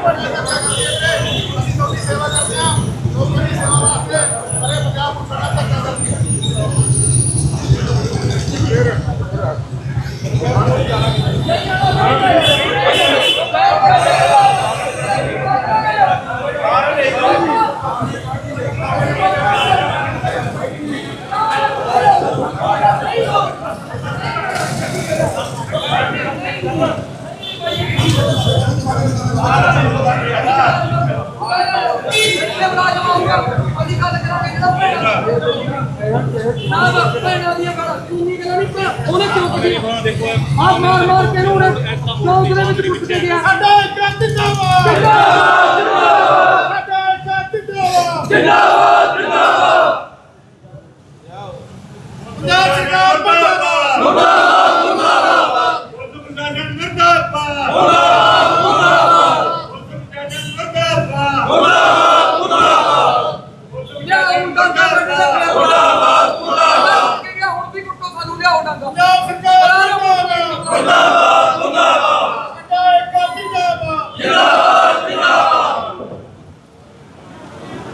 bonito. ਮਾਰ ਮਾਰ ਕੇ ਨੂੰ ਉਹਨੇ ਚੌਂਕ ਦੇ ਵਿੱਚ ਪੁੱਟ ਕੇ ਗਿਆ ਸਾਡਾ ਇੱਕ ਜਿੰਦਾਬਾਦ ਸਾਡਾ ਇੱਕ ਜਿੰਦਾਬਾਦ ਪੰਜਾਬ ਸਰਕਾਰ ਮੁਰਦਾਬਾਦ ਮੁਰਦਾਬਾਦ ਮੁਰਦਾਬਾਦ ਮੁਰਦਾਬਾਦ ਮੁਰਦਾਬਾਦ ਲਿਆ ਹੁਣ ਡਾਂਗਾ ਕੱਢ ਮੁਰਦਾਬਾਦ ਮੁਰਦਾਬਾਦ ਕੇ ਗਿਆ ਹੁਣ ਵੀ ਕੁੱਟੋ ਸਾਨੂੰ ਲਿਆਓ ਡਾਂਗਾ ਪੰਜਾਬ ਸਰਕਾਰ ਮੁਰਦਾਬਾਦ ਮੁਰਦਾਬਾਦ ਮੁਰਦਾਬਾਦ ਸਾਡਾ ਇੱਕ ਜਿੰਦਾਬਾਦ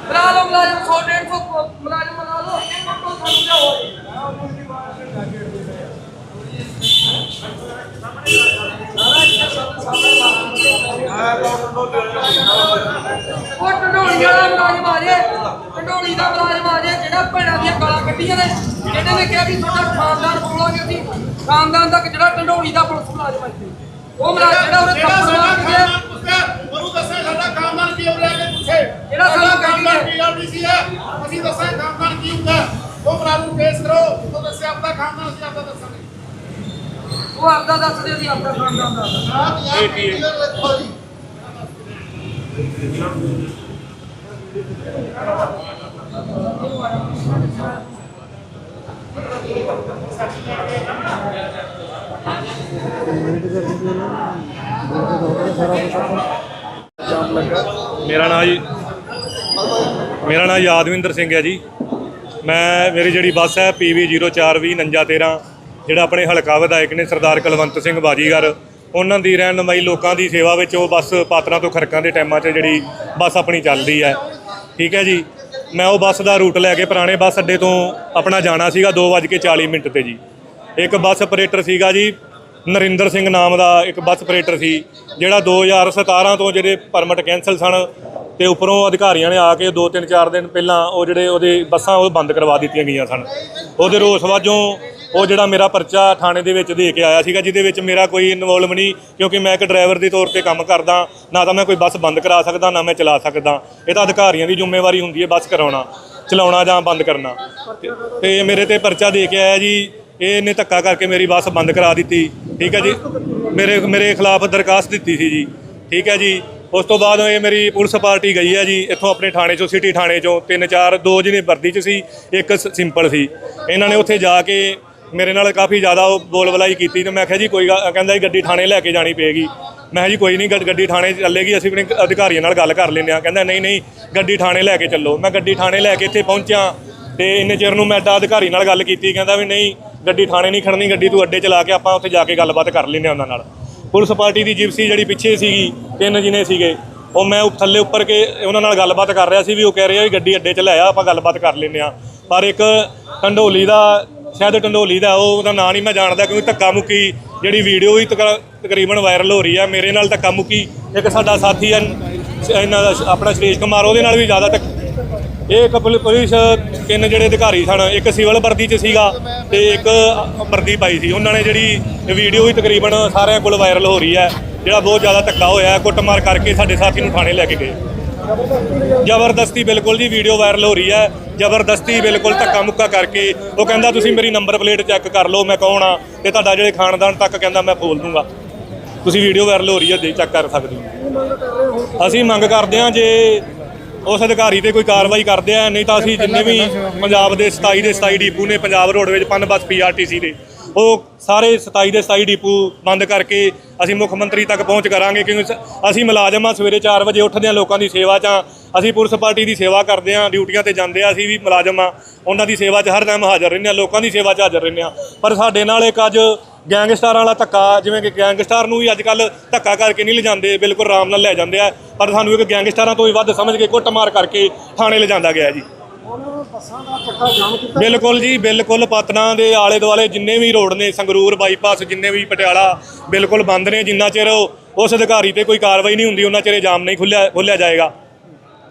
ਬਣਾ ਲਓ ਮੁਲਾਜ਼ਮ 100 150 ਮੁਲਾਜ਼ਮ ਬਣਾ ਲਓ ਕੁੱਟੋ ਸਾਨੂੰ ਲਿਆਓ ਉਹ ਢੰਡੋਲੀ ਵਾਲਾ ਮੁਲਾਜ਼ਮ ਆ ਜੇ ਢੰਡੋਲੀ ਦਾ ਮੁਲਾਜ਼ਮ ਆ ਜੇ ਜਿਹੜਾ ਭੈਣਾਂ ਦੀਆਂ ਗਾਲਾਂ ਕੱਢੀਆਂ ਨੇ ਜਿਹਨੇ ਨੇ ਕਿਹਾ ਵੀ ਤੁਹਾਡਾ ਖਾਨਦਾਨ ਬੋਲਾਂਗੇ ਅਸੀਂ ਖਾਨਦਾਨ ਤੱਕ ਜਿਹੜਾ ਢੰਡੋਲੀ ਦਾ ਪੁਲਿਸ ਮੁਲਾਜ਼ਮ ਹੈ ਇੱਥੇ। ਉਹ ਮੁਲਾਜ਼ਮ ਜਿਹੜਾ ਉਹਨੇ ਥੱਪੜ ਮਾਰ ਕੇ ਉਹਨੂੰ ਦੱਸੇ ਸਾਡਾ ਖਾਨਦਾਨ ਕੀ ਹੋ ਰਿਹਾ ਕਿ ਪੁੱਛੇ। ਜਿਹੜਾ ਸਾਡਾ ਖਾਨਦਾਨ ਕੀ ਆਰਡੀਸੀ ਹੈ? ਅਸੀਂ ਦੱਸਾਂ ਖਾਨਦਾਨ ਕੀ ਹੁੰਦਾ। ਉਹ ਨੂੰ ਪੇਸ਼ ਕਰੋ ਉਹ ਦੱਸੇ ਆਪਣਾ ਖਾਨਦਾਨ ਅਸੀਂ ਆਪਦਾ ਦੱਸਾਂਗੇ। ਉਹ ਆਪਦਾ ਦੱਸਦੇ ਸੀ, ਆਪਦਾ ਖਾਨਦਾਨ ਦਾ ਮੇਰਾ ਨਾਮ ਜੀ ਮੇਰਾ ਨਾਮ ਯਾਦਵਿੰਦਰ ਸਿੰਘ ਹੈ ਜੀ। ਮੈਂ ਮੇਰੀ ਜਿਹੜੀ ਬੱਸ ਹੈ PV0420 ਜਿਹੜਾ ਆਪਣੇ ਹਲਕਾ ਵਿਧਾਇਕ ਨੇ ਸਰਦਾਰ ਕੁਲਵੰਤ ਸਿੰਘ ਬਾਜੀਗਰ, ਉਹਨਾਂ ਦੀ ਰਹਿਨਮਾਈ ਲੋਕਾਂ ਦੀ ਸੇਵਾ ਵਿੱਚ ਉਹ ਬੱਸ ਪਾਤਰਾਂ ਤੋਂ ਖਰਕਾਂ ਦੇ ਟਾਈਮਾਂ 'ਚ ਜਿਹੜੀ ਬੱਸ ਆਪਣੀ ਚੱਲਦੀ ਹੈ। ਠੀਕ ਹੈ ਜੀ? ਮੈਂ ਉਹ ਬੱਸ ਦਾ ਰੂਟ ਲੈ ਕੇ ਪੁਰਾਣੇ ਬੱਸ ਅੱਡੇ ਤੋਂ ਆਪਣਾ ਜਾਣਾ ਸੀਗਾ 2:40 ਮਿੰਟ ਤੇ ਜੀ। ਇੱਕ ਬੱਸ ਆਪਰੇਟਰ ਸੀਗਾ ਜੀ, ਨਰਿੰਦਰ ਸਿੰਘ ਨਾਮ ਦਾ ਇੱਕ ਬੱਸ ਆਪਰੇਟਰ ਸੀ, ਜਿਹੜਾ 2017 ਤੋਂ ਜਿਹੜੇ ਪਰਮਿਟ ਕੈਂਸਲ ਸਨ ਤੇ ਉੱਪਰੋਂ ਅਧਿਕਾਰੀਆਂ ਨੇ ਆ ਕੇ 2-3 4 ਦਿਨ ਪਹਿਲਾਂ ਉਹ ਜਿਹੜੇ ਉਹਦੇ ਬੱਸਾਂ ਉਹ ਬੰਦ ਕਰਵਾ ਦਿੱਤੀਆਂ ਗਈਆਂ ਸਨ। ਉਹਦੇ ਰੋਸ ਵਜੋਂ ਉਹ ਜਿਹੜਾ ਮੇਰਾ ਪਰਚਾ ਥਾਣੇ ਦੇ ਵਿੱਚ ਦੇ ਕੇ ਆਇਆ ਸੀਗਾ, ਜਿਹਦੇ ਵਿੱਚ ਮੇਰਾ ਕੋਈ ਇਨਵੋਲਵ ਨਹੀਂ, ਕਿਉਂਕਿ ਮੈਂ ਇੱਕ ਡਰਾਈਵਰ ਦੇ ਤੌਰ ਤੇ ਕੰਮ ਕਰਦਾ, ਨਾ ਤਾਂ ਮੈਂ ਕੋਈ ਬੱਸ ਬੰਦ ਕਰਾ ਸਕਦਾ, ਨਾ ਮੈਂ ਚਲਾ ਸਕਦਾ। ਇਹ ਤਾਂ ਅਧਿਕਾਰੀਆਂ ਦੀ ਜ਼ਿੰਮੇਵਾਰੀ ਹੁੰਦੀ ਹੈ ਬੱਸ ਕਰਾਉਣਾ, ਚਲਾਉਣਾ ਜਾਂ ਬੰਦ ਕਰਨਾ। ਤੇ- ਮੇਰੇ ਤੇ ਪਰਚਾ ਦੇ ਕੇ ਆਇਆ ਜੀ, ਇਹਨੇ ਧੱਕਾ ਕਰਕੇ ਮੇਰੀ ਬੱਸ ਬੰਦ ਕਰਾ ਦਿੱਤੀ, ਠੀਕ ਹੈ ਜੀ? ਮੇਰੇ ਮੇਰੇ ਖਿਲਾਫ ਦਰਖਾਸਤ ਦਿੱਤੀ ਸੀ ਜੀ, ਠੀਕ ਹੈ ਜੀ? ਉਸ ਤੋਂ ਬਾਅਦ ਇਹ ਮੇਰੀ ਪੁਲਿਸ ਪਾਰਟੀ ਗਈ ਹੈ ਜੀ, ਇੱਥੋਂ ਆਪਣੇ ਥਾਣੇ ਚੋਂ, ਸਿਟੀ ਥਾਣੇ ਚੋਂ, ਤਿੰਨ ਚਾਰ, ਦੋ ਜਿਹਨੇ ਵਰਦੀ ਚ ਸੀ, ਇੱਕ ਸਿੰਪਲ ਸੀ। ਇਹਨਾਂ ਨੇ ਉੱਥੇ ਜਾ ਕੇ ਮੇਰੇ ਨਾਲ ਕਾਫੀ ਜ਼ਿਆਦਾ ਉਹ ਬੋਲਬਲਾਈ ਕੀਤੀ ਤੇ ਮੈਂ ਕਿਹਾ ਜੀ, ਕੋਈ ਗੱਲ- ਕਹਿੰਦਾ ਜੀ, ਗੱਡੀ ਥਾਣੇ ਲੈ ਕੇ ਜਾਣੀ ਪਏਗੀ। ਮੈਂ ਕਿਹਾ ਜੀ, ਕੋਈ ਨਹੀਂ, ਗੱਡ- ਗੱਡੀ ਥਾਣੇ ਚੱਲੇਗੀ, ਅਸੀਂ ਆਪਣੇ ਅਧਿਕਾਰੀਆਂ ਨਾਲ ਗੱਲ ਕਰ ਲੈਂਦੇ ਆ ਕਹਿੰਦਾ, ਨਹੀਂ ਨਹੀਂ, ਗੱਡੀ ਥਾਣੇ ਲੈ ਕੇ ਚੱਲੋ। ਮੈਂ ਗੱਡੀ ਥਾਣੇ ਲੈ ਕੇ ਇੱਥੇ ਪਹੁੰਚਿਆ ਤੇ ਇੰਨੇ ਚਿਰ ਨੂੰ ਮੈਂ ਅੱਡਾ ਅਧਿਕਾਰੀ ਨਾਲ ਗੱਲ ਕੀਤੀ, ਕਹਿੰਦਾ ਵੀ ਨਹੀਂ, ਗੱਡੀ ਥਾਣੇ ਨਹੀਂ ਖੜਨੀ, ਗੱਡੀ ਤੂੰ ਅੱਡੇ ਚਲਾ ਕੇ ਆਪਾਂ ਉੱਥੇ ਜਾ ਕੇ ਗੱਲਬਾਤ ਕਰ ਲੈਂਦੇ ਆ ਉਹਨਾਂ ਨਾਲ। ਪੁਲਿਸ ਪਾਰਟੀ ਦੀ ਜਿਪਸੀ ਜਿਹੜੀ ਪਿੱਛੇ ਸੀਗੀ, ਤਿੰਨ ਜਿਨੇ ਸੀਗੇ, ਉਹ ਮੈਂ ਉੱਪ- ਥੱਲੇ ਉੱਪਰ ਕੇ ਉਹਨਾਂ ਨਾਲ ਗੱਲਬਾਤ ਕਰ ਰਿਹਾ ਸੀ ਵੀ ਉਹ ਕਹਿ ਰਹੇ ਆ ਵੀ ਗੱਡੀ ਅੱਡੇ 'ਚ ਲੈ ਆ, ਆਪਾਂ ਗੱਲਬਾਤ ਕਰ ਲੈਂਦੇ ਆ ਪਰ ਇੱਕ ਢੰਡੋਲੀ ਦਾ, ਸ਼ਾਇਦ ਢੰਡੋਲੀ ਦਾ, ਉਹ ਉਹਦਾ ਨਾਂ ਨਹੀਂ ਮੈਂ ਜਾਣਦਾ ਕਿਉਂਕਿ ਧੱਕਾ ਮੁੱਕੀ ਜਿਹੜੀ ਵੀਡੀਓ ਵੀ ਤਕਰ- ਤਕਰੀਬਨ ਵਾਇਰਲ ਹੋ ਰਹੀ ਆ। ਮੇਰੇ ਨਾਲ ਧੱਕਾ ਮੁੱਕੀ ਇੱਕ ਸਾਡਾ ਸਾਥੀ ਆ ਇਹਨਾਂ ਦਾ ਆਪਣਾ ਸ਼੍ਰੇਸ਼ ਕੁਮਾਰ, ਉਹਦੇ ਨਾਲ ਵੀ ਜ਼ਿਆਦਾ ਧੱਕ ਇਹ ਇੱਕ ਪੁਲ- ਪੁਲਿਸ ਤਿੰਨ ਜਿਹੜੇ ਅਧਿਕਾਰੀ ਸਨ, ਇੱਕ ਸਿਵਲ ਵਰਦੀ 'ਚ ਸੀਗਾ ਤੇ ਇੱਕ ਵਰਦੀ ਪਾਈ ਸੀ। ਉਹਨਾਂ ਨੇ ਜਿਹੜੀ ਵੀਡੀਓ ਵੀ ਤਕਰੀਬਨ ਸਾਰਿਆਂ ਕੋਲ ਵਾਇਰਲ ਹੋ ਰਹੀ ਹੈ, ਜਿਹੜਾ ਬਹੁਤ ਜ਼ਿਆਦਾ ਧੱਕਾ ਹੋਇਆ, ਕੁੱਟਮਾਰ ਕਰਕੇ ਸਾਡੇ ਸਾਥੀ ਨੂੰ ਥਾਣੇ ਲੈ ਕੇ ਗਏ। ਜ਼ਬਰਦਸਤੀ ਬਿਲਕੁਲ ਜੀ ਵੀਡੀਓ ਵਾਇਰਲ ਹੋ ਰਹੀ ਹੈ, ਜ਼ਬਰਦਸਤੀ ਬਿਲਕੁਲ ਧੱਕਾ ਮੁੱਕਾ ਕਰਕੇ। ਉਹ ਕਹਿੰਦਾ, ਤੁਸੀਂ ਮੇਰੀ ਨੰਬਰ ਪਲੇਟ ਚੈੱਕ ਕਰ ਲਓ, ਮੈਂ ਕੌਣ ਆ ਤੇ ਤੁਹਾਡਾ ਜਿਹੜੇ ਖਾਨਦਾਨ ਤੱਕ ਕਹਿੰਦਾ, ਮੈਂ ਫੋਲ ਦੂੰਗਾ। ਤੁਸੀਂ ਵੀਡੀਓ ਵਾਇਰਲ ਹੋ ਰਹੀ ਹੈ ਦੇ ਚੈੱਕ ਕਰ ਸਕਦੇ ਹੋ। ਅਸੀਂ ਮੰਗ ਕਰਦੇ ਹਾਂ, ਜੇ ਉਸ ਅਧਿਕਾਰੀ ਤੇ ਕੋਈ ਕਾਰਵਾਈ ਕਰਦੇ ਆ ਨਹੀਂ ਤਾਂ ਅਸੀਂ ਜਿੰਨੇ ਵੀ ਪੰਜਾਬ ਦੇ 27 ਦੇ 27 ਡੀਪੂ ਨੇ ਪੰਜਾਬ ਰੋਡਵੇਜ ਪਨ ਬੱਸ ਪੀਆਰਟੀਸੀ ਦੇ ਉਹ ਸਾਰੇ 27 ਦੇ 27 ਡੀਪੂ ਬੰਦ ਕਰਕੇ ਅਸੀਂ ਮੁੱਖ ਮੰਤਰੀ ਤੱਕ ਪਹੁੰਚ ਕਰਾਂਗੇ ਕਿਉਂਕਿ ਅਸੀਂ ਮੁਲਾਜ਼ਮ ਆ ਸਵੇਰੇ 4 ਵਜੇ ਉੱਠਦੇ ਆ ਲੋਕਾਂ ਦੀ ਸੇਵਾ 'ਚ ਅਸੀਂ ਪੁਲਿਸ ਪਾਰਟੀ ਦੀ ਸੇਵਾ ਕਰਦੇ ਆ ਡਿਊਟੀਆਂ ਤੇ ਜਾਂਦੇ ਆ ਅਸੀਂ ਵੀ ਮੁਲਾਜ਼ਮ ਆ ਉਹਨਾਂ ਦੀ ਸੇਵਾ 'ਚ ਹਰ ਟਾਈਮ ਹਾਜ਼ਰ ਰਹਿੰਦੇ ਆ ਲੋਕਾਂ ਦੀ ਸੇਵਾ 'ਚ ਹਾਜ਼ਰ ਰਹਿੰਦੇ ਆ ਪਰ ਸਾਡੇ ਨਾਲ ਇੱਕ ਅੱਜ ਗੈਂਗਸਟਰਾਂ ਵਾਲਾ ਧੱਕਾ ਜਿਵੇਂ ਕਿ ਗੈਂਗਸਟਰ ਨੂੰ ਵੀ ਅੱਜ ਕੱਲ ਧੱਕਾ ਕਰਕੇ ਨਹੀਂ ਲਿਜਾਂਦੇ ਬਿਲਕੁਲ ਆਰਾਮ ਨਾਲ ਲੈ ਜਾਂਦੇ ਆ। ਪਰ ਸਾਨੂੰ ਇੱਕ ਗੈਂਗਸਟਰਾਂ ਤੋਂ ਵੀ ਵੱਧ ਸਮਝ ਕੇ ਕੁੱਟਮਾਰ ਕਰਕੇ ਥਾਣੇ ਲਿਜਾਂਦਾ ਗਿਆ ਜੀ। ਬਿਲਕੁਲ ਜੀ ਬਿਲਕੁਲ ਪਤਨਾ ਦੇ ਆਲੇ ਦੁਆਲੇ ਜਿੰਨੇ ਵੀ ਰੋਡ ਨੇ ਸੰਗਰੂਰ ਬਾਈਪਾਸ ਜਿੰਨੇ ਵੀ ਪਟਿਆਲਾ ਬਿਲਕੁਲ ਬੰਦ ਨੇ। ਜਿੰਨਾ ਚਿਰ ਉਸ ਅਧਿਕਾਰੀ ਤੇ ਕੋਈ ਕਾਰਵਾਈ ਨਹੀਂ ਹੁੰਦੀ ਉਹਨਾਂ ਚਿਰ ਜਾਮ ਨਹੀਂ ਖੁੱਲਿਆ ਖੋਲਿਆ ਜਾਏਗਾ।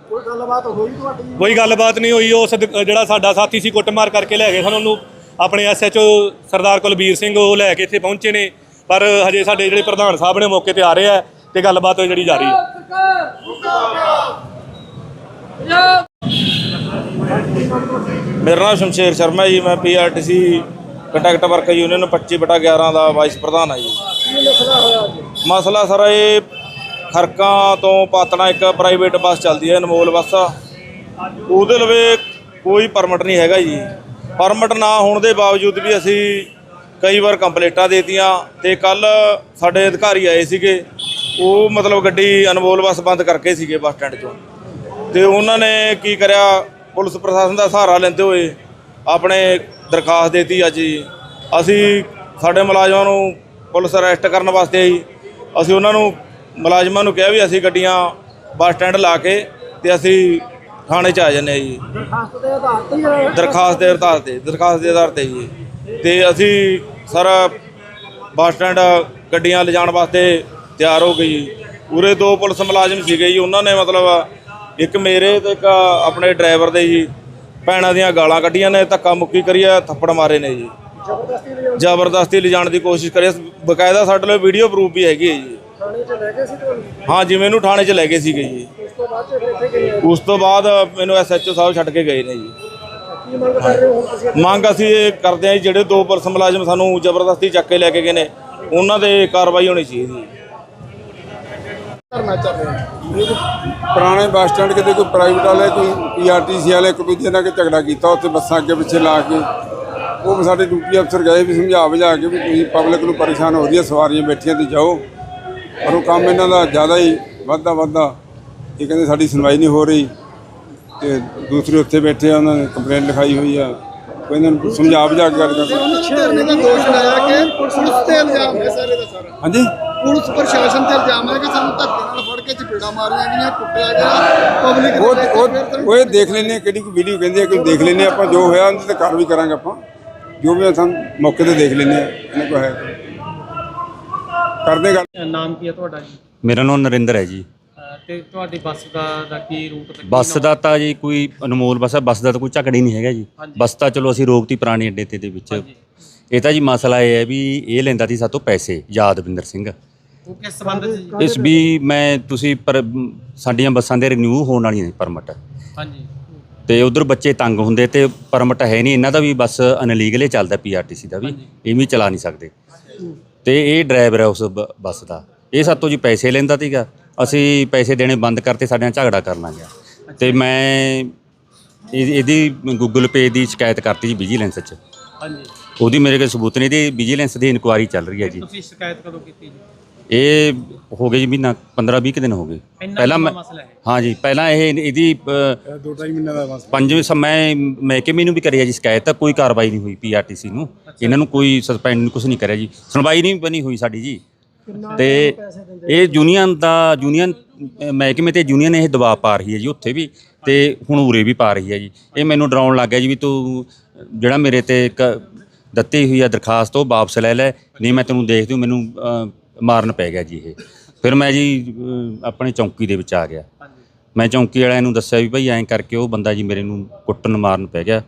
ਕੋਈ ਗੱਲਬਾਤ ਹੋਈ ਤੁਹਾਡੀ? ਕੋਈ ਗੱਲਬਾਤ ਨਹੀਂ ਹੋਈ ਉਸ ਜਿਹੜਾ ਸਾਡਾ ਸਾਥੀ ਸੀ ਕੁੱਟਮਾਰ ਕਰਕੇ ਲੈ ਗਏ ਸਨ ਉਹਨੂੰ। ਆਪਣੇ ਐਸਐਚਓ ਸਰਦਾਰ ਕੁਲਬੀਰ ਸਿੰਘ ਉਹ ਲੈ ਕੇ ਇੱਥੇ ਪਹੁੰਚੇ ਨੇ ਪਰ ਹਜੇ ਸਾਡੇ ਜਿਹੜੇ ਪ੍ਰਧਾਨ ਸਾਹਿਬ ਨੇ ਮੌਕੇ ਤੇ ਆ ਰਹੇ ਆ ਤੇ ਗੱਲਬਾਤ ਜਿਹੜੀ ਜਾਰੀ ਹੈ। ਮੇਰਾ ਨਾਮ ਸ਼ਮਸ਼ੇਰ ਸ਼ਰਮਾ ਜੀ ਮੈਂ ਪੀਆਰਟੀਸੀ ਕੰਟੈਕਟ ਵਰਕਰ ਯੂਨੀਅਨ 25 ਬਟਾ 11 ਦਾ ਵਾਈਸ ਪ੍ਰਧਾਨ ਹਾਂ ਜੀ। ਮਸਲਾ ਸਰ ਇਹ ਖਰਕਾਂ ਤੋਂ ਪਾਤਣਾ ਇੱਕ ਪ੍ਰਾਈਵੇਟ ਬੱਸ ਚੱਲਦੀ ਹੈ ਅਨਮੋਲ ਬੱਸ। ਉਹਦੇ ਲਵੇ ਕੋਈ ਪਰਮਿਟ ਨਹੀਂ ਹੈਗਾ ਜੀ। ਪਰਮਿਟ ਨਾ ਹੋਣ ਦੇ ਬਾਵਜੂਦ ਵੀ ਅਸੀਂ ਕਈ ਵਾਰ ਕੰਪਲੇਂਟਾਂ ਦੇਤੀਆਂ ਤੇ ਕੱਲ ਸਾਡੇ ਅਧਿਕਾਰੀ ਆਏ ਸੀਗੇ, ਉਹ ਮਤਲਬ ਗੱਡੀ ਅਨਮੋਲ ਬੱਸ ਬੰਦ ਕਰਕੇ ਸੀਗੇ ਬੱਸ ਸਟੈਂਡ 'ਚੋਂ। ਤੇ ਉਹਨਾਂ ਨੇ ਕੀ ਕਰਿਆ, ਪੁਲਿਸ ਪ੍ਰਸ਼ਾਸਨ ਦਾ ਸਹਾਰਾ ਲੈਂਦੇ ਹੋਏ ਆਪਣੇ ਦਰਖਾਸਤ ਦੇਤੀ ਅੱਜ ਅਸੀਂ ਸਾਡੇ ਮੁਲਾਜ਼ਮਾਂ ਨੂੰ ਪੁਲਿਸ ਅਰੈਸਟ ਕਰਨ ਵਾਸਤੇ ਆਈ। ਅਸੀਂ ਉਹਨਾਂ ਨੂੰ ਮੁਲਾਜ਼ਮਾਂ ਨੂੰ ਕਿਹਾ ਵੀ ਅਸੀਂ ਗੱਡੀਆਂ ਬੱਸ ਸਟੈਂਡ ਲਾ ਕੇ ਤੇ ਅਸੀਂ ਥਾਣੇ 'ਚ ਆ ਜਾਂਦੇ ਹਾਂ ਜੀ। ਦਰਖਾਸਤ ਦੇ ਆਧਾਰ ਤੇ ਹੀ ਦਰਖਾਸਤ ਦੇ ਆਧਾਰ ਤੇ ਦਰਖਾਸਤ ਦੇ ਆਧਾਰ ਤੇ ਜੀ ਤੇ ਅਸੀਂ ਸਾਰਾ ਬੱਸ ਸਟੈਂਡ ਗੱਡੀਆਂ ਲਿਜਾਣ ਵਾਸਤੇ ਤਿਆਰ ਹੋ ਜੀ। ਉਰੇ ਦੋ ਪੁਲਿਸ ਮੁਲਾਜ਼ਮ ਸੀਗੇ ਜੀ ਉਹਨਾਂ ਨੇ ਮਤਲਬ ਇੱਕ ਮੇਰੇ ਤੇ ਇੱਕ ਆਪਣੇ ਡਰਾਈਵਰ ਦੇ ਜੀ। ਭੈਣਾਂ ਦੀਆਂ ਗਾਲਾਂ ਕੱਢੀਆਂ ਨੇ ਧੱਕਾ ਮੁੱਕੀ ਕਰੀਆ ਥੱਪੜ ਮਾਰੇ ਨੇ ਜੀ। ਜ਼ਬਰਦਸਤੀ ਲਿਜਾਣ ਦੀ? ਕੋਸ਼ਿਸ਼ ਕਰੀ ਬਕਾਇਦਾ ਸਾਡੇ ਲਈ ਵੀਡੀਓ ਪ੍ਰੂਫ ਵੀ ਹੈਗੀ ਹੈ ਜੀ। ਥਾਣੇ 'ਚ ਲੈ ਗਏ ਸੀ ਤੁਹਾਨੂੰ? ਹਾਂ ਜਿਵੇਂ ਇਹਨੂੰ ਥਾਣੇ 'ਚ ਲੈ ਗਏ ਸੀਗੇ ਜੀ। ਉਸ ਤੋਂ ਬਾਅਦ ਇੱਥੇ? ਉਸ ਤੋਂ ਬਾਅਦ ਮੈਨੂੰ ਐਸਐਚਓ ਸਾਹਿਬ ਛੱਡ ਕੇ ਗਏ ਨੇ ਜੀ। ਮੰਗ ਅਸੀਂ ਇਹ ਕਰਦੇ ਹਾਂ ਜੀ, ਜਿਹੜੇ ਦੋ ਪੁਲਿਸ ਮੁਲਾਜ਼ਮ ਸਾਨੂੰ ਜ਼ਬਰਦਸਤੀ ਚੱਕ ਕੇ ਲੈ ਕੇ ਗਏ ਨੇ ਉਹਨਾਂ ਦੇ ਕਾਰਵਾਈ ਹੋਣੀ ਚਾਹੀਦੀ ਹੈ ਪੁਰਾਣੇ ਬੱਸ ਸਟੈਂਡ ਕਿਤੇ ਕੋਈ ਪ੍ਰਾਈਵੇਟ ਵਾਲੇ ਕੋਈ ਪੀਆਰਟੀਸੀ ਵਾਲੇ ਇੱਕ ਦੂਜੇ ਨਾਲ ਕਿ ਝਗੜਾ ਕੀਤਾ ਉੱਥੇ ਬੱਸਾਂ ਅੱਗੇ ਪਿੱਛੇ ਲਾ ਕੇ ਉਹ ਸਾਡੇ ਡਿਊਟੀ ਅਫਸਰ ਗਏ ਵੀ ਸਮਝਾ ਬੁਝਾ ਕੇ ਵੀ ਤੁਸੀਂ ਪਬਲਿਕ ਨੂੰ ਪਰੇਸ਼ਾਨ ਹੋ ਰਹੀ ਹੈ ਸਵਾਰੀਆਂ ਬੈਠੀਆਂ ਤੇ ਜਾਓ। ਪਰ ਉਹ ਕੰਮ ਇਹਨਾਂ ਦਾ ਜ਼ਿਆਦਾ ਹੀ ਵੱਧਦਾ ਵੱਧਦਾ ਇਹ ਕਹਿੰਦੇ ਸਾਡੀ ਸੁਣਵਾਈ ਨਹੀਂ ਹੋ ਰਹੀ ਤੇ ਦੂਸਰੇ ਉੱਥੇ ਬੈਠੇ ਆ ਉਹਨਾਂ ਨੇ ਕੰਪਲੇਂਟ ਲਿਖਾਈ ਹੋਈ ਆ। ਕੋਈ ਇਹਨਾਂ ਨੂੰ ਸਮਝਾ ਬੁਝਾ ਕੇ ਗੱਲ ਕਰਦੇ ਧਰਨੇ ਦਾ ਦੋਸ਼ ਲਾਇਆ ਕਿ ਪੁਲਿਸ ਤੇ ਇਲਜ਼ਾਮ ਹੈ ਸਾਰੇ ਦਾ ਸਾਰਾ। ਹਾਂਜੀ? ਪੁਲਿਸ ਪ੍ਰਸ਼ਾਸਨ ਤੇ ਇਲਜ਼ਾਮ ਹੈ ਕਿ ਸਾਨੂੰ ਧੱਕੇ ਨਾਲ ਫੜ ਕੇ ਚਪੇੜਾਂ ਮਾਰੀਆਂ ਗਈਆਂ ਕੁੱਟਿਆ ਗਿਆ ਪਬਲਿਕ ਉਹ ਉਹ ਉਹ ਇਹ ਦੇਖ ਹਾਂ ਕਿਹੜੀ ਕੋਈ ਵੀਡੀਓ ਕਹਿੰਦੇ ਆ ਕਿ ਦੇਖ ਲੈਂਦੇ ਹਾਂ ਆਪਾਂ ਜੋ ਹੋਇਆ ਉਹਦੇ ਤੇ ਕਾਰਵਾਈ ਕਰਾਂਗੇ ਆਪਾਂ। ਜੋ ਵੀ ਸਾਨੂੰ ਮੌਕੇ ਤੇ ਦੇਖ ਲੈਂਦੇ ਆ ਇਹਨਾਂ ਕੋ ਹੈ। ਕਰਦੇ ਗੱਲ। ਨਾਮ ਕੀ ਹੈ ਤੁਹਾਡਾ ਜੀ? ਮੇਰਾ ਨਾਮ ਨਰਿੰਦਰ ਹੈ ਜੀ। ਤੇ ਤੁਹਾਡੀ ਬੱਸ ਦਾ ਦਾ ਕੀ ਰੂਟ ਤੇ ਕੀ ਬੱਸ ਨਾਮ? ਦਾ ਤਾਂ ਜੀ ਕੋਈ ਅਨਮੋਲ ਬੱਸ ਹੈ ਬੱਸ ਦਾ ਤਾਂ ਕੋਈ ਝਗੜਾ ਹੀ ਨਹੀਂ ਹੈਗਾ ਜੀ। ਬੱਸ ਤਾਂ ਚਲੋ ਅਸੀਂ ਰੋਕਤੀ ਪੁਰਾਣੀ ਅੱਡੇ ਤੇ ਦੇ ਵਿੱਚ। ਇਹ ਤਾਂ ਜੀ ਮਸਲਾ ਇਹ ਹੈ ਵੀ ਇਹ ਲੈਂਦਾ ਸੀ ਸਾਤੋਂ ਪੈਸੇ ਯਾਦਵਿੰਦਰ ਸਿੰਘ। ਉਹ ਕਿਸ ਸੰਬੰਧ ਚ ਜੀ? ਇਸ ਵੀ ਮੈਂ ਤੁਸੀਂ ਪਰ ਸਾਡੀਆਂ ਬੱਸਾਂ ਦੇ ਰਿਨਿਊ ਹੋਣ ਵਾਲੀਆਂ ਨੇ ਪਰਮਿਟ। ਹਾਂਜੀ। ਤੇ ਉਧਰ ਬੱਚੇ ਤੰਗ ਹੁੰਦੇ ਤੇ ਪਰਮਿਟ ਹੈ ਨਹੀਂ ਇਹਨਾਂ ਦਾ ਵੀ ਬੱਸ ਅਨਲੀਗਲੇ ਚੱਲਦਾ ਪੀਆਰਟੀਸੀ ਦਾ ਵੀ ਇਹ ਵੀ ਚਲਾ ਨਹੀਂ ਸਕਦੇ। ਤੇ ਇਹ ਡਰਾਈਵਰ ਹੈ ਉਸ ਬ- ਬੱਸ ਦਾ। ਇਹ ਸਾਤੋਂ ਜੀ ਪੈਸੇ ਲੈਂਦਾ ਸੀਗਾ। ਅਸੀਂ ਪੈਸੇ ਦੇਣੇ ਬੰਦ ਕਰਤੇ ਸਾਡੇ ਨਾਲ ਝਗੜਾ ਕਰਨ ਲੱਗ ਗਿਆ। ਤੇ ਮੈਂ ਇਹ- ਇਹਦੀ ਗੂਗਲ ਪੇ ਦੀ ਸ਼ਿਕਾਇਤ ਕਰਤੀ ਜੀ ਵਿਜੀਲੈਂਸ 'ਚ। ਹਾਂਜੀ। ਉਹਦੀ ਮੇਰੇ ਕੋਲ ਸਬੂਤ ਨਹੀਂ ਦੀ ਵਿਜੀਲੈਂਸ ਦੀ ਇਨਕੁਆਇਰੀ ਚੱਲ ਰਹੀ ਹੈ ਜੀ। ਤੁਸੀਂ ਸ਼ਿਕਾਇਤ ਕਦੋਂ ਕੀਤੀ ਜੀ? ਇਹ ਹੋ ਗਏ ਜੀ ਮਹੀਨਾ 15 20 ਦਿਨ ਹੋ ਗਏ। ਇੰਨਾ ਪਹਿਲਾਂ ਮੈਂ ਮਸਲਾ ਹੈ? ਹਾਂ ਜੀ ਪਹਿਲਾਂ ਇਹ ਇਹਦੀ ਅ, ਦੋ ਢਾਈ ਮਹੀਨੇ ਦਾ ਬਸ ਪੰਜਵੇਂ ਸਮੇਂ ਮਹਿਕਮੇ ਨੂੰ ਵੀ ਕਰਿਆ ਜੀ ਸ਼ਿਕਾਇਤ ਤਾਂ ਕੋਈ ਕਾਰਵਾਈ ਨਹੀਂ ਹੋਈ ਪੀਆਰਟੀਸੀ ਨੂੰ। ਇਹਨਾਂ ਨੂੰ ਕੋਈ ਸਸਪੈਂਡ ਕੁਝ ਨਹੀਂ ਕਰਿਆ ਜੀ। ਸੁਣਵਾਈ ਨਹੀਂ ਬਣੀ ਹੋਈ ਸਾਡੀ ਜੀ। ਤੇ ਇਹ ਯੂਨੀਅਨ ਦਾ ਯੂਨੀਅਨ ਮਹਿਕਮੇ ਤੇ ਯੂਨੀਅਨ ਇਹ ਦਬਾਅ ਪਾ ਰਹੀ ਹੈ ਜੀ ਉੱਥੇ ਵੀ ਤੇ ਹੁਣ ਉਰੇ ਵੀ ਪਾ ਰਹੀ ਹੈ ਜੀ। ਇਹ ਮੈਨੂੰ ਡਰਾਉਣ ਲੱਗ ਗਿਆ ਜੀ ਵੀ ਤੂੰ ਜਿਹੜਾ ਮੇਰੇ ਤੇ ਇੱਕ ਦਿੱਤੀ ਹੋਈ ਹੈ ਦਰਖਾਸਤ ਉਹ ਵਾਪਸ ਲੈ ਲੈ ਨਹੀਂ ਮੈਂ ਤੈਨੂੰ ਦੇਖ ਦੂੰ ਮੈਨੂੰ ਮਾਰਨ ਪੈ ਗਿਆ ਜੀ ਇਹ। ਫਿਰ ਮੈਂ ਜੀ ਆਪਣੇ ਚੌਂਕੀ ਦੇ ਵਿੱਚ ਆ ਗਿਆ। ਮੈਂ ਚੌਂਕੀ ਵਾਲਿਆਂ ਨੂੰ ਦੱਸਿਆ ਵੀ ਭਾਈ ਐਂ ਕਰਕੇ ਉਹ ਬੰਦਾ ਜੀ ਮੇਰੇ ਨੂੰ ਕੁੱਟਣ ਮਾਰਨ ਪੈ ਗਿਆ।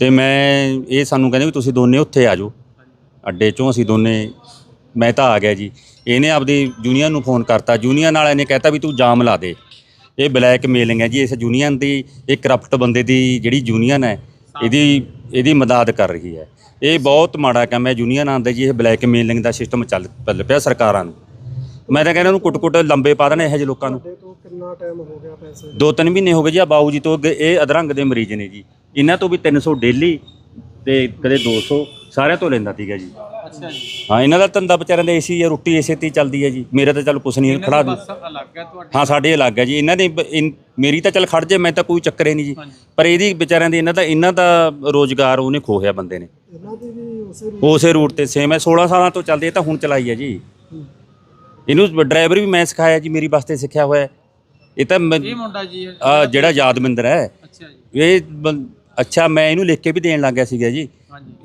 ਤੇ ਮੈਂ ਇਹ ਸਾਨੂੰ ਕਹਿੰਦੇ ਵੀ ਤੁਸੀਂ ਦੋਨੇ ਉੱਥੇ ਆ ਜਾਓ। ਅੱਡੇ ਚੋਂ ਅਸੀਂ ਦੋਨੇ ਮੈਂ ਤਾਂ ਆ ਗਿਆ ਜੀ। ਇਹਨੇ ਆਪਦੀ ਯੂਨੀਅਨ ਨੂੰ ਫੋਨ ਕਰਤਾ। ਯੂਨੀਅਨ ਵਾਲਿਆਂ ਨੇ ਕਹਿਤਾ ਵੀ ਤੂੰ ਜਾਮ ਲਾ ਦੇ। ਇਹ ਬਲੈਕ ਮੇਲਿੰਗ ਹੈ ਜੀ। ਇਸ ਯੂਨੀਅਨ ਦੀ ਇਹ ਕਰਪਟ ਬੰਦੇ ਦੀ ਜਿਹੜੀ ਯੂਨੀਅਨ ਹੈ ਇਹਦੀ ਇਹਦੀ ਮਦਦ ਕਰ ਰਹੀ ਹੈ। ਇਹ ਬਹੁਤ ਮਾੜਾ ਕੰਮ ਹੈ। ਯੂਨੀਅਨ ਆਂਦੇ ਜੀ ਇਹ ਬਲੈਕ ਮੇਲਿੰਗ ਦਾ ਸਿਸਟਮ ਚੱਲ ਚੱਲ ਪਿਆ ਸਰਕਾਰਾਂ ਨੂੰ। ਮੈਂ ਤਾਂ ਕਹਿੰਦਾ ਉਹਨੂੰ ਕੁੱਟ-ਕੁੱਟ ਲੰਬੇ ਪਾ ਦੇਣ ਇਹੋ ਜਿਹੇ ਲੋਕਾਂ ਨੂੰ। ਤੁਹਾਡੇ ਤੋਂ ਕਿੰਨਾ ਟਾਈਮ ਹੋ ਗਿਆ ਪੈਸੇ? ਦੋ ਤਿੰਨ ਮਹੀਨੇ ਹੋ ਗਏ ਜੀ। ਆ ਬਾਊ ਜੀ ਤੋਂ ਅੱਗੇ ਇਹ ਅਧਰੰਗ ਦੇ ਮਰੀਜ਼ ਨੇ ਜੀ। ਇਹਨਾਂ ਤੋਂ ਵੀ 300 ਡੇਲੀ ਤੇ ਕਦੇ 200 ਸਾਰਿਆਂ ਤੋਂ ਲੈਂਦਾ ਸੀਗਾ ਜੀ। ਅੱਛਾ ਜੀ। ਹਾਂ ਇਹਨਾਂ ਦਾ ਧੰਦਾ ਵਿਚਾਰਿਆਂ ਦਾ ਏਸੀ ਹੈ ਰੋਟੀ ਏਸੇ ਤੇ ਹੀ ਚੱਲਦੀ ਹੈ ਜੀ। ਮੇਰਾ ਤਾਂ ਚੱਲ ਕੁਛ ਨਹੀਂ ਖੜਾ ਦੂੰ। ਅਲੱਗ ਹੈ ਤੁਹਾਡੀ? ਹਾਂ ਸਾਡੇ ਅਲੱਗ ਹੈ ਜੀ। ਇਹਨਾਂ ਦੀ ਬ- ਇਨ- ਮੇਰੀ ਤਾਂ ਚੱਲ ਖੜ ਜੇ ਮੈਂ ਤਾਂ ਕੋਈ ਚੱਕਰ ਹੀ ਨਹੀਂ ਜੀ। ਪਰ ਇਹਦੀ ਵਿਚਾਰਿਆਂ ਦੀ ਇਹਨਾਂ ਦਾ ਇਹਨਾਂ ਦਾ ਰੋਜ਼ਗਾਰ ਉਹਨੇ ਖੋਹਿਆ ਬੰਦੇ ਨੇ। ਉਸੇ ਰੂਟ ਤੇ ਸੇਮ ਹੈ। 16 ਸਾਲਾਂ ਤੋਂ ਚੱਲਦੀ ਹੈ ਤਾਂ ਹੁਣ ਚਲਾਈ ਹੈ ਜੀ। ਇਹਨੂੰ ਡਰਾਈਵਰ ਵੀ ਮੈਂ ਸਿਖਾਇਆ ਜੀ ਮੇਰੀ ਬੱਸ ਤੇ ਸਿੱਖਿਆ ਹੋਇਆ ਹੈ। ਇਹ ਤਾਂ ਮੈਂ- ਇਹ ਮੁੰਡਾ ਜੀ ਆਹ ਜਿਹੜਾ ਯਾਦਵਿੰਦਰ ਹੈ। ਅੱਛਾ ਜੀ। ਇਹ ਬੰ- ਅੱਛਾ ਮੈਂ ਇਹਨੂੰ ਲਿਖ ਕੇ ਵੀ ਦੇਣ ਲੱਗ ਗਿਆ ਸੀਗਾ ਜੀ।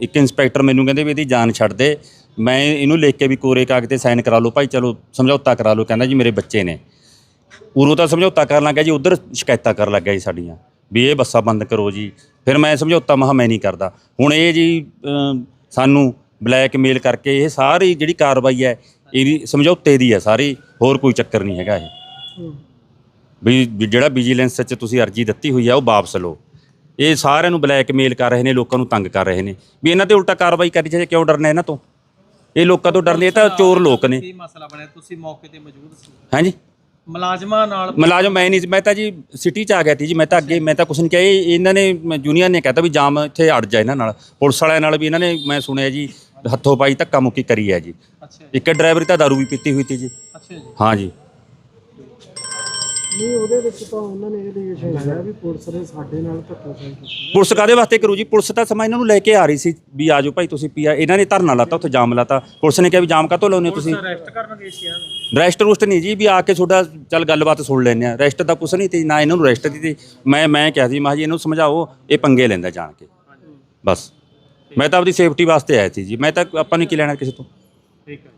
ਇੱਕ ਇੰਸਪੈਕਟਰ ਮੈਨੂੰ ਕਹਿੰਦੇ ਵੀ ਇਹਦੀ ਜਾਨ ਛੱਡ ਦੇ। ਮੈਂ ਇਹਨੂੰ ਲਿਖ ਕੇ ਵੀ ਕੋਰੇ ਕਾਗਜ਼ ਤੇ ਸਾਈਨ ਕਰਾ ਲਓ। ਭਾਈ ਚਲੋ ਸਮਝੌਤਾ ਕਰਾ ਲਓ ਕਹਿੰਦਾ ਜੀ ਮੇਰੇ ਬੱਚੇ ਨੇ। ਉਰੋਂ ਤਾਂ ਸਮਝੌਤਾ ਕਰਨ ਲੱਗਾ ਜੀ ਉਧਰ ਸ਼ਿਕਾਇਤਾਂ ਕਰਨ ਲੱਗਾ ਜੀ ਸਾਡੀਆਂ। ਵੀ ਇਹ ਬੱਸਾਂ ਬੰਦ ਕਰੋ ਜੀ। ਫਿਰ ਮੈਂ ਸਮਝੌਤਾ ਮਹਾ ਮੈਂ ਨਹੀਂ ਕਰਦਾ। ਹੁਣ ਇਹ ਜੀ ਸਾਨੂੰ ਬਲੈਕਮੇਲ ਕਰਕੇ ਇਹ ਸਾਰੀ ਜਿਹੜੀ ਕਾਰਵਾਈ ਹੈ ਇਹਦੀ ਸਮਝੌਤੇ ਦੀ ਹੈ ਸਾਰੀ। ਹੋਰ ਕੋਈ ਚੱਕਰ ਨਹੀਂ ਹੈਗਾ ਇਹ। ਵੀ ਵੀ ਜਿਹੜਾ ਵਿਜੀਲੈਂਸ 'ਚ ਤੁਸੀਂ ਅਰਜੀ ਦਿੱਤੀ ਹੋਈ ਹੈ ਉਹ ਵਾਪਸ ਲਓ। ਇਹ ਸਾਰਿਆਂ ਨੂੰ ਬਲੈਕਮੇਲ ਕਰ ਰਹੇ ਨੇ ਲੋਕਾਂ ਨੂੰ ਤੰਗ ਕਰ ਰਹੇ ਨੇ। ਵੀ ਇਹਨਾਂ ਤੇ ਉਲਟਾ ਕਾਰਵਾਈ ਕਰਨੀ ਚਾਹੀਦੀ ਕਿਉਂ ਡਰਨਾ ਇਹਨਾਂ ਤੋਂ? ਇਹ ਲੋਕਾਂ ਤੋਂ ਡਰਦੇ ਇਹ ਤਾਂ ਚੋਰ ਲੋਕ ਨੇ। ਕੀ ਮਸਲਾ ਬਣਿਆ? ਤੁਸੀਂ ਮੌਕੇ ਤੇ ਮੌਜੂਦ ਸੀ। ਹਾਂਜੀ। ਮੁਲਾਜ਼ਮਾਂ ਨਾਲ ਮੁਲਾਜ਼ਮ ਮੈਂ ਨਹੀਂ ਮੈਂ ਤਾਂ ਜੀ ਸਿਟੀ ਚ ਆ ਗਿਆ ਸੀ ਜੀ ਮੈਂ ਤਾਂ ਅੱਗੇ ਮੈਂ ਤਾਂ ਕੁਛ ਨਹੀਂ ਕਿਹਾ। ਇਹ- ਇਹਨਾਂ ਨੇ ਯੂਨੀਅਨ ਨੇ ਕਹਤਾ ਵੀ ਜਾਮ ਇੱਥੇ ਅੜ ਜਾ ਇਹਨਾਂ ਨਾਲ। ਪੁਲਿਸ ਵਾਲਿਆਂ ਨਾਲ ਵੀ ਇਹਨਾਂ ਨੇ ਮੈਂ ਸੁਣਿਆ ਜੀ ਹੱਥੋਂ ਪਾਈ ਧੱਕਾ ਮੁੱਕੀ ਕਰੀ ਹੈ ਜੀ। ਅੱਛਾ ਜੀ। ਇੱਕ ਡਰਾਈਵਰ ਤਾਂ ਦਾਰੂ ਵੀ ਪੀਤੀ ਹੋਈ ਸੀ ਜੀ। ਅੱਛਾ ਜੀ। ਹਾਂ ਜੀ। ਨਹੀਂ ਉਹਦੇ ਵਿੱਚ ਤਾਂ ਉਹਨਾਂ ਨੇ ਇਹ ਲਿਖਿਆ ਲਾਇਆ ਵੀ ਪੁਲਿਸ ਨੇ ਸਾਡੇ ਨਾਲ ਧੱਕਾਸ਼ਾਹੀ ਕੀਤੀ। ਪੁਲਿਸ ਕਾਦੇ ਵਾਸਤੇ ਕਰੂ ਜੀ? ਪੁਲਿਸ ਤਾਂ ਸਮਾਂ ਇਹਨਾਂ ਨੂੰ ਲੈ ਕੇ ਆ ਰਹੀ ਸੀ ਵੀ ਆਜੋ ਭਾਈ ਤੁਸੀਂ ਪੀਆ ਇਹਨਾਂ ਨੇ ਧਰਨਾ ਲਾਤਾ ਉੱਥੇ ਜਾਮ ਲਾਤਾ। ਪੁਲਿਸ ਨੇ ਕਿਹਾ ਵੀ ਜਾਮ ਕਾਤੋਂ ਲਾਉਨੇ ਤੁਸੀਂ? ਅਰੈਸਟ ਕਰਨ ਗਏ ਸੀ ਇਹਨਾਂ ਨੂੰ। ਰੈਸਟ ਰੁਸਟ ਨਹੀਂ ਜੀ ਵੀ ਆ ਕੇ ਤੁਹਾਡਾ ਚੱਲ ਗੱਲਬਾਤ ਸੁਣ ਲੈਂਦੇ ਆ ਰੈਸਟ ਤਾਂ ਕੁਛ ਨਹੀਂ ਤੇ ਨਾ ਇਹਨਾਂ ਨੂੰ ਰੈਸਟ ਦਿੱਤੀ। ਮੈਂ ਮੈਂ ਕਿਹਾ ਸੀ ਮਾ ਜੀ ਇਹਨੂੰ ਸਮਝਾਓ ਇਹ ਪੰਗੇ ਲੈਂਦਾ ਜਾਣ ਕੇ। ਬਸ। ਮੈਂ ਤਾਂ ਆਪਦੀ ਸੇਫਟੀ ਵਾਸਤੇ ਆਇਆ ਸੀ ਜੀ। ਮੈਂ ਤਾਂ ਆਪਾਂ ਨੇ ਕੀ ਲੈਣਾ ਕਿਸੇ ਤੋਂ? ਠੀਕ ਹੈ।